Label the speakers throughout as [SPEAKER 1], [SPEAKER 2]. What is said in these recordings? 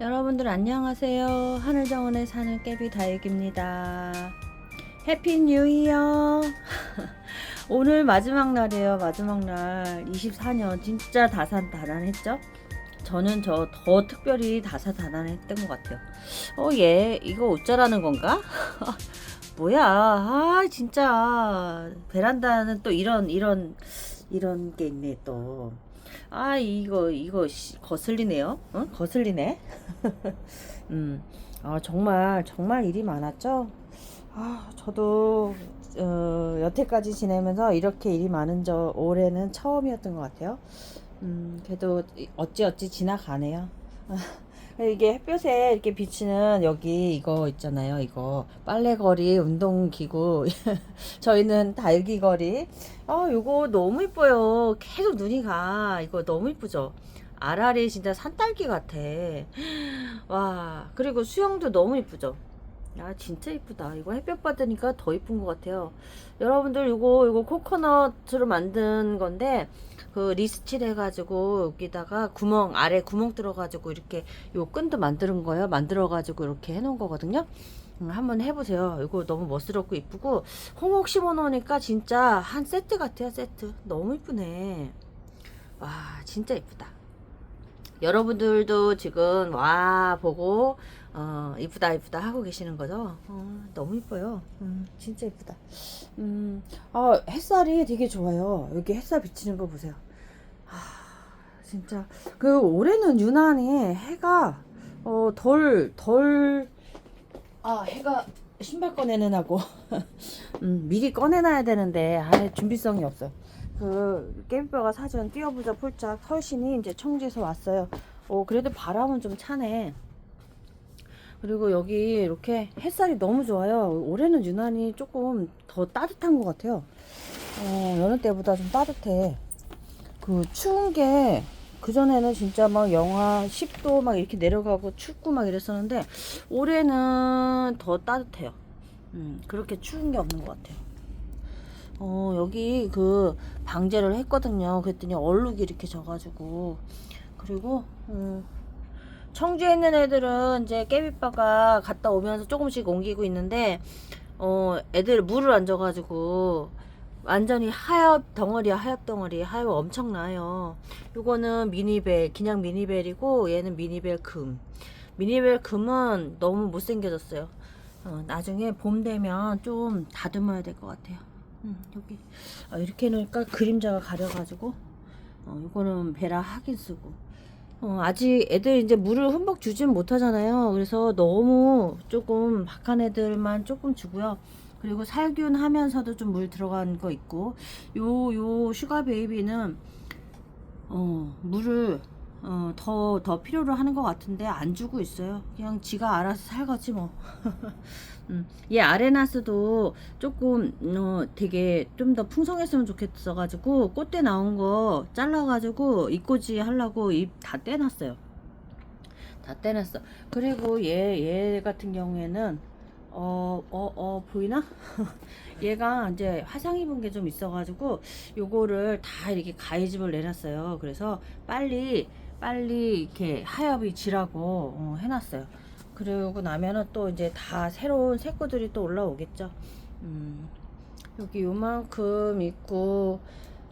[SPEAKER 1] 여러분들 안녕하세요. 하늘정원에 사는 깨비 다육입니다. 해피 뉴 이어. 오늘 마지막 날이에요. 마지막 날. 24년 진짜 다산다난했죠? 저는 저 더 특별히 다사다난했던 것 같아요. 어, 얘 이거 어쩌라는 건가? 뭐야? 아, 진짜 베란다는 또 이런 이런 이런 게 있네 또. 아, 이거 이거 씨, 거슬리네요. 어? 거슬리네. 음. 아, 정말 정말 일이 많았죠. 아, 저도 어, 여태까지 지내면서 이렇게 일이 많은 저 올해는 처음이었던 것 같아요. 음, 그래도 어찌 어찌 지나가네요. 이게 햇볕에 이렇게 비치는 여기 이거 있잖아요. 이거 빨래거리, 운동기구. 저희는 달기거리. 아, 이거 너무 이뻐요. 계속 눈이 가. 이거 너무 이쁘죠? 알알이 진짜 산딸기 같아. 와, 그리고 수영도 너무 이쁘죠? 야, 진짜 이쁘다. 이거 햇볕 받으니까 더 이쁜 것 같아요. 여러분들 이거 이거 코코넛으로 만든 건데 그 리스칠 해가지고 여기다가 구멍 아래 구멍 뚫어가지고 이렇게 요 끈도 만드는 거예요. 만들어가지고 이렇게 해놓은 거거든요. 음, 한번 해보세요. 이거 너무 멋스럽고 이쁘고 홍옥 심어놓으니까 진짜 한 세트 같아요. 세트 너무 이쁘네. 와 진짜 이쁘다. 여러분들도 지금 와 보고 어 이쁘다 이쁘다 하고 계시는 거죠? 어, 너무 이뻐요. 음, 진짜 이쁘다. 음, 아 햇살이 되게 좋아요. 여기 햇살 비치는 거 보세요. 아 진짜 그 올해는 유난히 해가 어 덜 덜 아 해가 신발 꺼내는 하고 음, 미리 꺼내놔야 되는데 아 준비성이 없어. 그 깨비뼈가 사준 뛰어보자 폴짝 설신이 이제 청주에서 왔어요. 어 그래도 바람은 좀 차네. 그리고 여기 이렇게 햇살이 너무 좋아요. 올해는 유난히 조금 더 따뜻한 것 같아요. 어, 여느 때보다 좀 따뜻해. 그 추운 게 그전에는 진짜 막 영하 10도 막 이렇게 내려가고 춥고 막 이랬었는데 올해는 더 따뜻해요. 음, 그렇게 추운 게 없는 것 같아요. 어, 여기 그 방제를 했거든요. 그랬더니 얼룩이 이렇게 져가지고. 그리고, 음, 청주에 있는 애들은 이제 깨비빠가 갔다 오면서 조금씩 옮기고 있는데, 어, 애들 물을 안 줘가지고, 완전히 하엽 덩어리야, 하엽 덩어리. 하엽 엄청나요. 요거는 미니벨, 그냥 미니벨이고, 얘는 미니벨 금. 미니벨 금은 너무 못생겨졌어요. 어, 나중에 봄 되면 좀 다듬어야 될 것 같아요. 음, 여기 아, 이렇게 해놓으니까 그림자가 가려가지고 어, 이거는 베라 하긴 쓰고 어, 아직 애들 이제 물을 흠뻑 주진 못하잖아요. 그래서 너무 조금 박한 애들만 조금 주고요. 그리고 살균 하면서도 좀 물 들어간 거 있고 요 요 슈가 베이비는 어, 물을 어, 더, 더 필요로 하는 것 같은데 안 주고 있어요. 그냥 지가 알아서 살겠지 뭐. 음, 얘 아레나스도 조금 어, 되게 좀 더 풍성했으면 좋겠어가지고 꽃대 나온 거 잘라가지고 잎꽂이 하려고 잎 다 떼놨어요. 다 떼놨어. 그리고 얘, 얘 같은 경우에는 어, 어, 어, 보이나? 얘가 이제 화상 입은 게 좀 있어가지고 요거를 다 이렇게 가위집을 내놨어요. 그래서 빨리 빨리 이렇게 하엽이 지라고 어, 해놨어요. 그러고 나면은 또 이제 다 새로운 새꼬들이 또 올라오겠죠. 음, 여기 요만큼 있고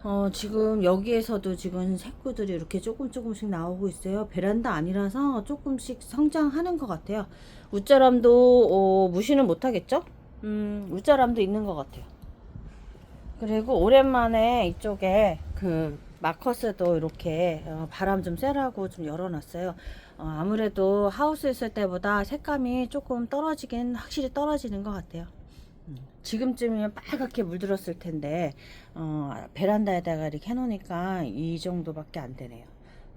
[SPEAKER 1] 어, 지금 여기에서도 지금 새꼬들이 이렇게 조금 조금씩 나오고 있어요. 베란다 아니라서 조금씩 성장하는 것 같아요. 웃자람도 어, 무시는 못하겠죠? 음, 웃자람도 있는 것 같아요. 그리고 오랜만에 이쪽에 그 마커스도 이렇게 어, 바람 좀 쐬라고 좀 열어놨어요. 어, 아무래도 하우스 있을 때보다 색감이 조금 떨어지긴 확실히 떨어지는 것 같아요. 음, 지금쯤이면 빨갛게 물들었을 텐데 어, 베란다에다가 이렇게 해놓으니까 이 정도밖에 안 되네요.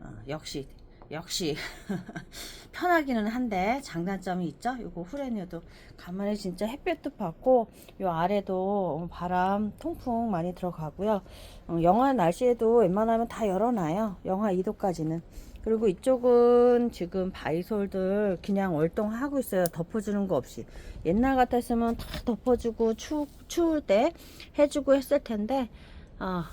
[SPEAKER 1] 어, 역시 역시 편하기는 한데 장단점이 있죠. 요거 후레니어도 간만에 진짜 햇볕도 받고 요 아래도 바람 통풍 많이 들어가고요. 어, 영하 날씨에도 웬만하면 다 열어놔요. 영하 2도까지는. 그리고 이쪽은 지금 바이솔들 그냥 월동하고 있어요. 덮어주는 거 없이. 옛날 같았으면 다 덮어주고 추, 추울 때 해주고 했을 텐데, 아,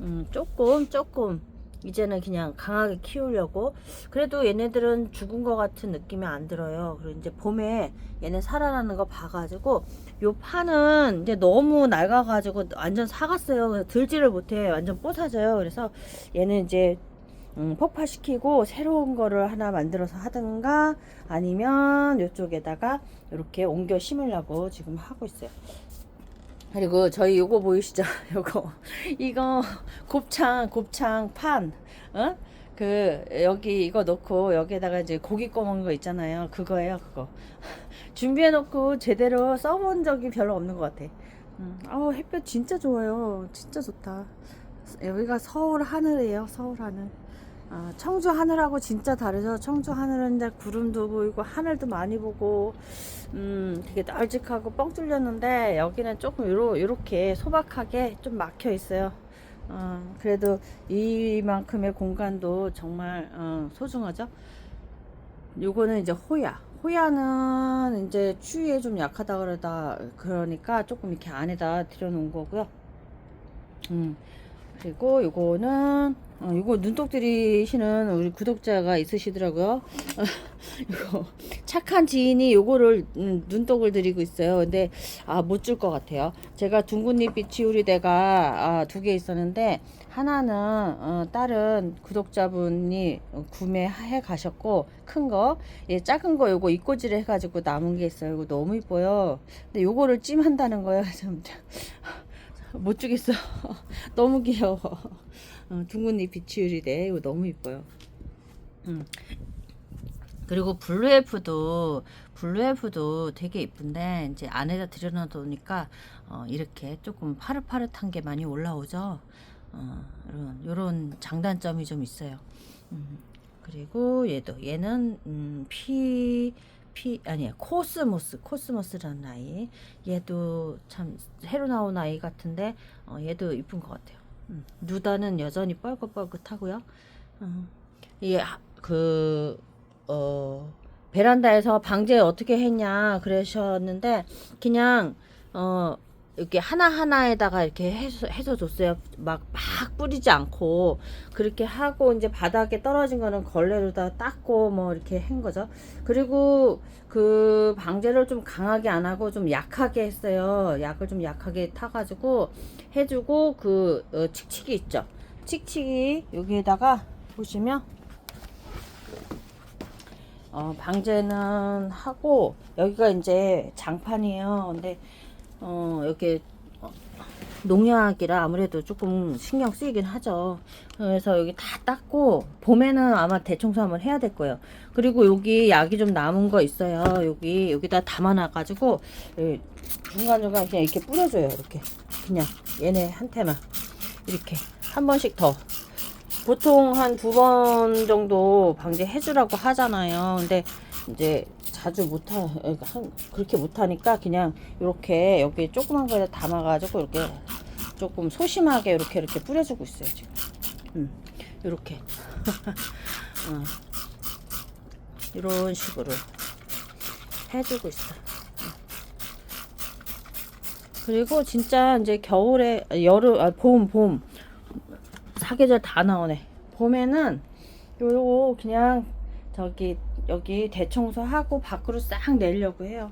[SPEAKER 1] 음, 조금, 조금, 이제는 그냥 강하게 키우려고 그래도 얘네들은 죽은 것 같은 느낌이 안 들어요. 그리고 이제 봄에 얘네 살아나는 거 봐가지고 요 판은 이제 너무 낡아가지고 완전 사갔어요. 들지를 못해 완전 뽀사져요. 그래서 얘는 이제 음, 폭파시키고 새로운 거를 하나 만들어서 하든가 아니면 이쪽에다가 이렇게 옮겨 심으려고 지금 하고 있어요. 그리고 저희 요거 보이시죠? 요거 이거 곱창 곱창 판 어? 그 여기 이거 넣고 여기에다가 이제 고기 꺼먹는 거 있잖아요. 그거예요, 그거. 준비해 놓고 제대로 써본 적이 별로 없는 것 같아. 음, 아우 햇볕 진짜 좋아요. 진짜 좋다. 여기가 서울 하늘이에요. 서울 하늘. 아, 청주 하늘하고 진짜 다르죠. 청주 하늘은 이제 구름도 보이고 하늘도 많이 보고 음, 되게 널찍하고 뻥 뚫렸는데 여기는 조금 요러, 요렇게 소박하게 좀 막혀 있어요. 어, 그래도 이만큼의 공간도 정말 어, 소중하죠. 요거는 이제 호야. 호야는 이제 추위에 좀 약하다 그러다 그러니까 조금 이렇게 안에다 들여놓은 거고요. 음. 그리고 요거는 어, 요거 눈독 들이 시는 우리 구독자가 있으시더라고요. 이거 착한 지인이 요거를 음, 눈독을 들이고 있어요. 근데 아 못 줄 것 같아요. 제가 둥근잎 비치우리대가 아, 두 개 있었는데 하나는 어, 다른 구독자분이 구매해 가셨고 큰 거, 예, 작은 거 요거 입꼬질 해가지고 남은 게 있어요. 이거 너무 이뻐요. 근데 요거를 찜한다는 거예요. 좀못 주겠어. 너무 귀여워. 어, 둥근잎 비치유리대 이거 너무 이뻐요. 음. 그리고 블루엘프도 블루엘프도 되게 이쁜데 이제 안에다 들여놔두니까 어, 이렇게 조금 파릇파릇한 게 많이 올라오죠. 어, 이런 이런 장단점이 좀 있어요. 음, 그리고 얘도 얘는 음, 피 피 아니야 코스모스 코스모스라는 아이 얘도 참 새로 나온 아이 같은데 어, 얘도 이쁜 것 같아요. 음, 누다는 여전히 뻘긋뻘긋하고요. 음, 이게 그 어, 베란다에서 방제 어떻게 했냐 그러셨는데 그냥 어 이렇게 하나 하나에다가 이렇게 해서 해서 줬어요. 막 막 뿌리지 않고 그렇게 하고 이제 바닥에 떨어진 거는 걸레로다 닦고 뭐 이렇게 한 거죠. 그리고 그 방제를 좀 강하게 안 하고 좀 약하게 했어요. 약을 좀 약하게 타가지고 해주고 그 어, 칙칙이 있죠. 칙칙이 여기에다가 보시면 어, 방제는 하고 여기가 이제 장판이에요. 근데 어, 이렇게 어, 농약이라 아무래도 조금 신경 쓰이긴 하죠. 그래서 여기 다 닦고 봄에는 아마 대청소 한번 해야 될 거예요. 그리고 여기 약이 좀 남은 거 있어요. 여기 여기다 담아놔 가지고 중간 중간 그냥 이렇게 뿌려줘요. 이렇게 그냥 얘네 한테만 이렇게 한 번씩 더. 보통 한 두 번 정도 방제해 주라고 하잖아요. 근데 이제 자주 못하 한 그렇게 못하니까 그냥 이렇게 여기 조그만 거에 담아가지고 이렇게 조금 소심하게 이렇게 이렇게 뿌려주고 있어요 지금. 음, 이렇게 어, 이런 식으로 해주고 있어. 그리고 진짜 이제 겨울에 여름 아, 봄 봄. 사계절 다 나오네. 봄에는 요거 그냥 저기 여기 대청소하고 밖으로 싹 내려고 해요.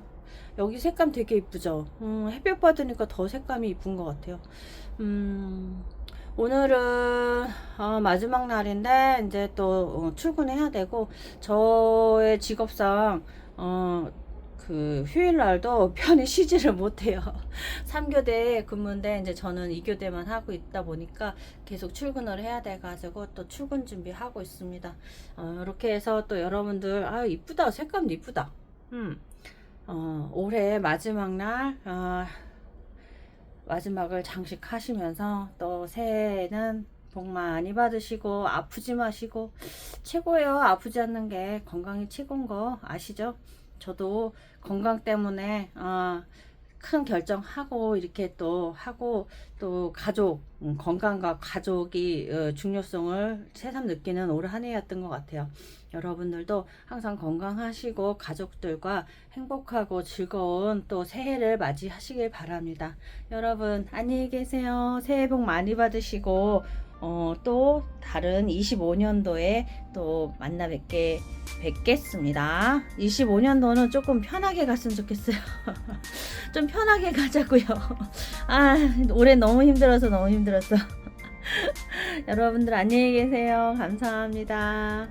[SPEAKER 1] 여기 색감 되게 이쁘죠? 음, 햇볕 받으니까 더 색감이 이쁜 것 같아요. 음, 오늘은 어, 마지막 날인데 이제 또 어, 출근해야 되고 저의 직업상 어, 그 휴일날도 편히 쉬지를 못해요. 3교대 근무인데 이제 저는 2교대만 하고 있다 보니까 계속 출근을 해야 돼가지고 또 출근 준비하고 있습니다. 어, 이렇게 해서 또 여러분들 아 이쁘다 색감도 이쁘다. 음. 어, 올해 마지막 날 어, 마지막을 장식하시면서 또 새해에는 복 많이 받으시고 아프지 마시고 최고예요. 아프지 않는 게 건강이 최고인 거 아시죠? 저도 건강 때문에 어, 큰 결정하고 이렇게 또 하고 또 가족 음, 건강과 가족이 어, 중요성을 새삼 느끼는 올 한 해였던 것 같아요. 여러분들도 항상 건강하시고 가족들과 행복하고 즐거운 또 새해를 맞이하시길 바랍니다. 여러분 안녕히 계세요. 새해 복 많이 받으시고 어, 또 다른 25년도에 또 만나 뵙게 뵙겠습니다. 25년도는 조금 편하게 갔으면 좋겠어요. 좀 편하게 가자고요. 아, 올해 너무 힘들어서 너무 힘들었어. 여러분들 안녕히 계세요. 감사합니다.